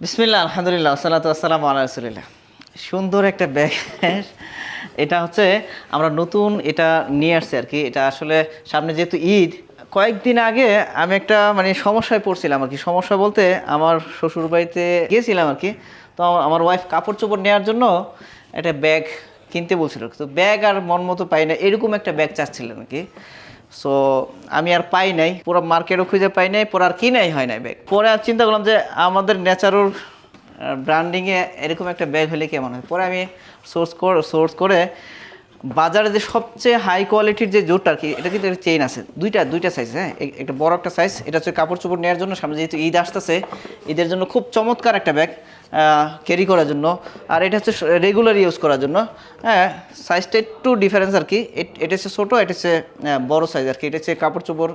বিসমিল্লা আলহামদুলিল্লাহ সালাতু আসসালামু আলা রাসুলিল্লাহ। সুন্দর একটা ব্যাগ এটা হচ্ছে আমরা নতুন এটা নিয়ে আসছি আর কি। এটা আসলে সামনে যেহেতু ঈদ, কয়েকদিন আগে আমি একটা মানে সমস্যায় পড়ছিলাম আর কি। সমস্যা বলতে আমার শ্বশুর বাড়িতে গিয়েছিলাম আর কি। তো আমার- আমার ওয়াইফ কাপড় চোপড় নেওয়ার জন্য একটা ব্যাগ কিনতে বলছিল। তো ব্যাগ আর মন মতো পাই না, এরকম একটা ব্যাগ চাচ্ছিলেন আর কি। সো আমি আর পাই নাই, পুরো মার্কেটও খুঁজে পাই নাই, পরে আর কিনাই হয় নাই ব্যাগ পরে আর চিন্তা করলাম যে আমাদের ন্যাচারাল ব্র্যান্ডিংয়ে এরকম একটা ব্যাগ হলে কেমন হয়? পরে আমি সোর্স করে সোর্স করে বাজারে যে সবচেয়ে হাই কোয়ালিটির যে জোটটা আর কি, এটা কিন্তু একটা চেইন আছে। দুইটা দুইটা সাইজ হ্যাঁ? একটা বড় একটা সাইজ এটা হচ্ছে কাপড় চোপড় নেওয়ার জন্য সামনে যেহেতু ঈদ আসতেছে, ঈদের জন্য খুব চমৎকার একটা ব্যাগ ক্যারি করার জন্য। আর এটা হচ্ছে রেগুলার ইউজ করার জন্য। হ্যাঁ সাইজটা একটু ডিফারেন্স আর কি। এটা হচ্ছে ছোটো, এটা হচ্ছে বড় সাইজ আর কি। এটা হচ্ছে কাপড় চোপড়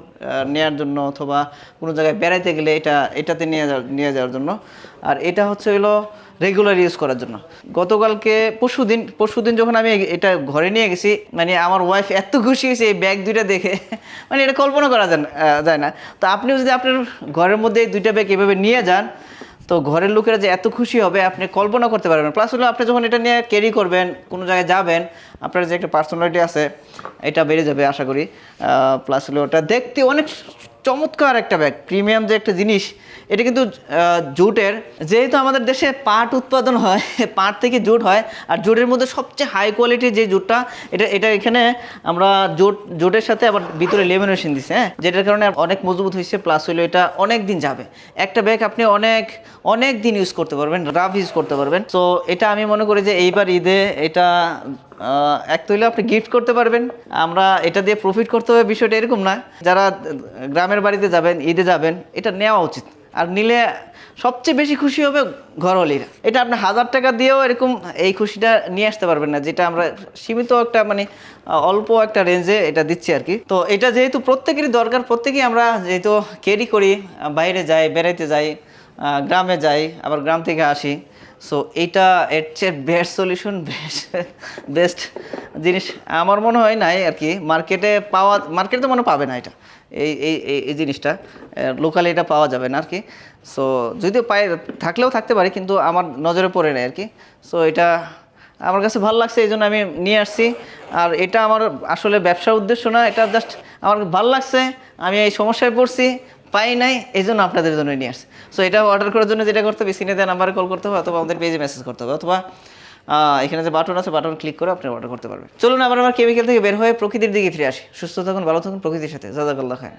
নেওয়ার জন্য অথবা কোনো জায়গায় বেড়াইতে গেলে এটা, এটাতে নিয়ে যাওয়ার নিয়ে যাওয়ার জন্য। আর এটা হচ্ছে হলো রেগুলার ইউজ করার জন্য। গতকালকে পরশুদিন পরশুদিন যখন আমি এটা ঘরে নিয়ে গেছি মানে আমার ওয়াইফ এত খুশি হয়েছে এই ব্যাগ দুইটা দেখে। মানে এটা কল্পনা করা যায় না- তো আপনিও যদি আপনার ঘরের মধ্যে এই দুইটা ব্যাগ এভাবে নিয়ে যান তো ঘরের লোকেরা যে এত খুশি হবে, আপনি কল্পনা করতে পারবেন প্লাস হলো আপনি যখন এটা নিয়ে ক্যারি করবেন, কোনো জায়গায় যাবেন, আপনার যে একটা পার্সোনালিটি আছে, এটা বেড়ে যাবে, আশা করি। প্লাস হলো ওটা দেখতে অনেক চমৎকার একটা ব্যাগ প্রিমিয়াম যে একটা জিনিস, এটা কিন্তু জুটের। যেহেতু আমাদের দেশে পাট উৎপাদন হয়, পাট থেকে জুট হয়, আর জুটের মধ্যে সবচেয়ে হাই কোয়ালিটির যে জুটটা, এটা এটা এখানে আমরা জুট, জুটের সাথে আবার ভিতরে লেমিনেশন দিছে হ্যাঁ? যেটার কারণে অনেক মজবুত হয়েছে প্লাস হলো এটা অনেক দিন যাবে। একটা ব্যাগ আপনি অনেক অনেক দিন ইউজ করতে পারবেন রাফ ইউজ করতে পারবেন। তো এটা আমি মনে করি যে এইবার ঈদে এটা এক তো আপনি গিফট করতে পারবেন। আমরা এটা দিয়ে প্রফিট করতে হবে, বিষয়টা এরকম না। যারা গ্রামের বাড়িতে যাবেন, ঈদে যাবেন, এটা নেওয়া উচিত। আর নিলে সবচেয়ে বেশি খুশি হবে ঘরওয়ালিরা। এটা আপনি হাজার টাকা দিয়েও এরকম এই খুশিটা নিয়ে আসতে পারবেন না, যেটা আমরা সীমিত একটা মানে অল্প একটা রেঞ্জে এটা দিচ্ছি আর কি। তো এটা যেহেতু প্রত্যেকেরই দরকার, প্রত্যেকেই আমরা যেহেতু ক্যারি করি, বাইরে যাই, বেড়াইতে যাই গ্রামে যাই, আবার গ্রাম থেকে আসি। সো এইটা এর চেয়ে বেস্ট সলিউশন বেস্ট বেস্ট জিনিস আমার মনে হয় নাই আর কি। মার্কেটে পাওয়া মার্কেটে তো মনে পাবে না এটা। এই এই, এই- জিনিসটা লোকালি এটা পাওয়া যাবে না আর কি। সো যদিও পাই, থাকলেও থাকতে পারে, কিন্তু আমার নজরে পড়ে নেই আর কি। সো এটা আমার কাছে ভালো লাগছে, এই জন্য আমি নিয়ে আসছি। আর এটা আমার আসলে ব্যবসার উদ্দেশ্য না, এটা জাস্ট আমার ভালো লাগছে, আমি এই সমস্যায় পড়ছি। পাই নাই এই জন্য আপনাদের জন্য নিয়ে আসছে। সো এটা অর্ডার করার জন্য যেটা করতে হবে সিনেতে নাম্বারে কল করতে হবে, অথবা আমাদের পেজে মেসেজ করতে হবে, অথবা এখানে যে বাটন আছে বাটন ক্লিক করে আপনি অর্ডার করতে পারবেন। চলুন আবার আমার কেমিক্যাল থেকে বের হয়ে প্রকৃতির দিকে ফিরে আসি। সুস্থ থাকুন, ভালো থাকুন, প্রকৃতির সাথে। জাজাকাল্লাহ খায়